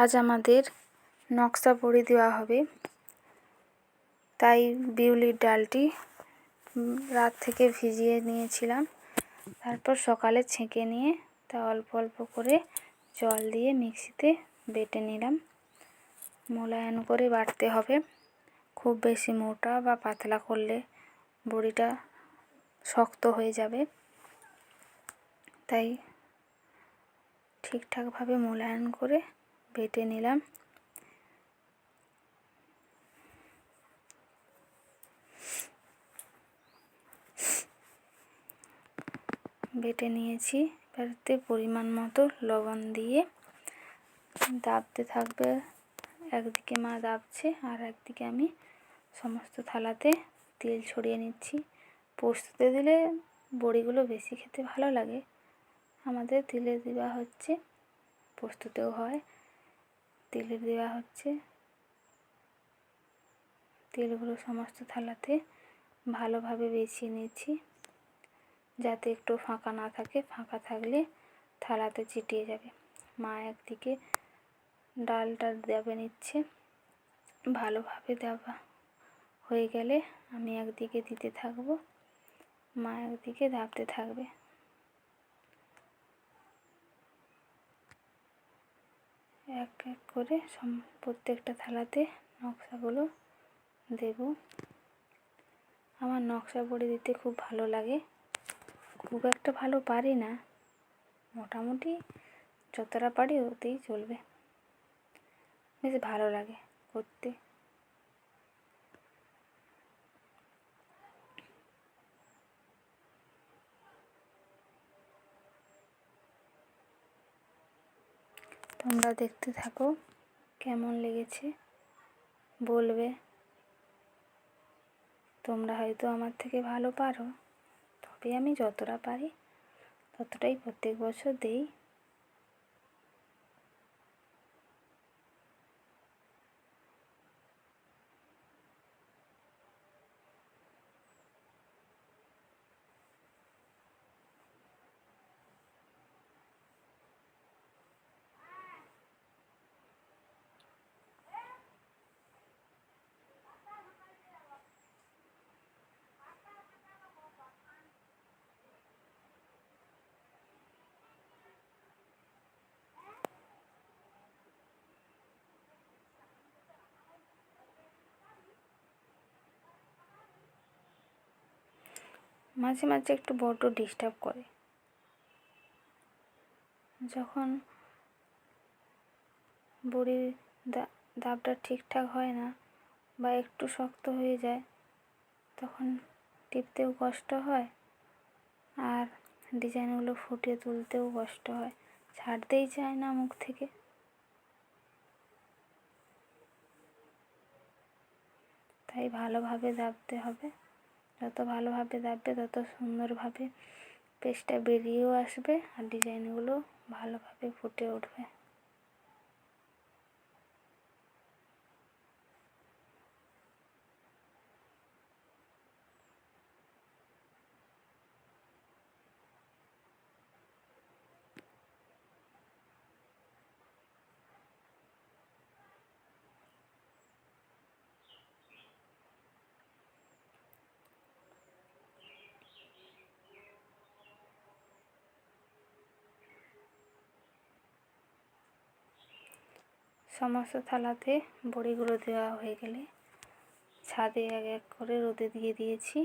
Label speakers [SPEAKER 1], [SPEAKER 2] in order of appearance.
[SPEAKER 1] আজ আমাদের নকশা বড়ি দেওয়া হবে। তাই বিউলির ডালটি রাত থেকে ভিজিয়ে নিয়েছিলাম। তারপর সকালে ছেঁকে নিয়ে তা অল্প অল্প করে জল দিয়ে মিক্সিতে বেটে নিলাম। মোলায়েম করে বাটতে হবে। খুব বেশি মোটা বা পাতলা করলে বড়িটা শক্ত হয়ে যাবে। তাই ঠিকঠাকভাবে মোলায়েম করে বেটে নিলাম। বেটে নিয়েছি। এবারে পরিমাণ মতো লবণ দিয়ে দাবতে থাকবে। একদিকে মা দাবছে আর একদিকে আমি সমস্ত থালাতে তেল ছড়িয়ে নিচ্ছি। পোস্ততে দিলে বড়িগুলো বেশি খেতে ভালো লাগে। আমাদের তিলে দেওয়া হচ্ছে, পোস্ততেও হয়। তেলে দেওয়া হচ্ছে। তেলগুলো সমস্ত থালাতে ভালোভাবে বেছিয়ে নিয়েছি। যাতে একটু ফাঁকা না থাকে, ফাঁকা থাকলে থালাতে চিটিয়ে যাবে। মা একদিকে ডালটা দেবে নিচ্ছে। ভালোভাবে দেওয়া হয়ে গেলে আমি একদিকে দিতে থাকব, মা একদিকে ধাপতে থাকবে। এক এক করে সম, প্রত্যেকটা থালাতে নকশাগুলো দেব। আমার নকশা পড়ে দিতে খুব ভালো লাগে। খুব একটা ভালো পারি না। মোটামুটি যতটা পারি ওতেই চলবে। বেশ ভালো লাগে করতে। তোমরা দেখতে থাকো কেমন লেগেছে। বলবে, তোমরা হয়তো আমার থেকে ভালো পারো, তবে আমি যতটা পারি ততটাই প্রত্যেক বছর দেই। মাঝে মাঝে একটু বড্ড ডিস্টার্ব করে। যখন বড়ির দাবটা ঠিকঠাক হয় না বা একটু শক্ত হয়ে যায়, তখন টিপতেও কষ্ট হয় আর ডিজাইনগুলো ফুটিয়ে তুলতেও কষ্ট হয়। ছাড়তেই চায় না মুখ থেকে। তাই ভালোভাবে দাবতে হবে। যত ভালোভাবে দাববে তত সুন্দরভাবে পেস্টটা বেরিয়েও আসবে আর ডিজাইনগুলো ভালোভাবে ফুটে উঠবে। সমস্ত থালাতে বড়িগুলো দেওয়া হয়ে গেলে ছাদে এক এক করে রোদে দিয়ে দিয়েছি।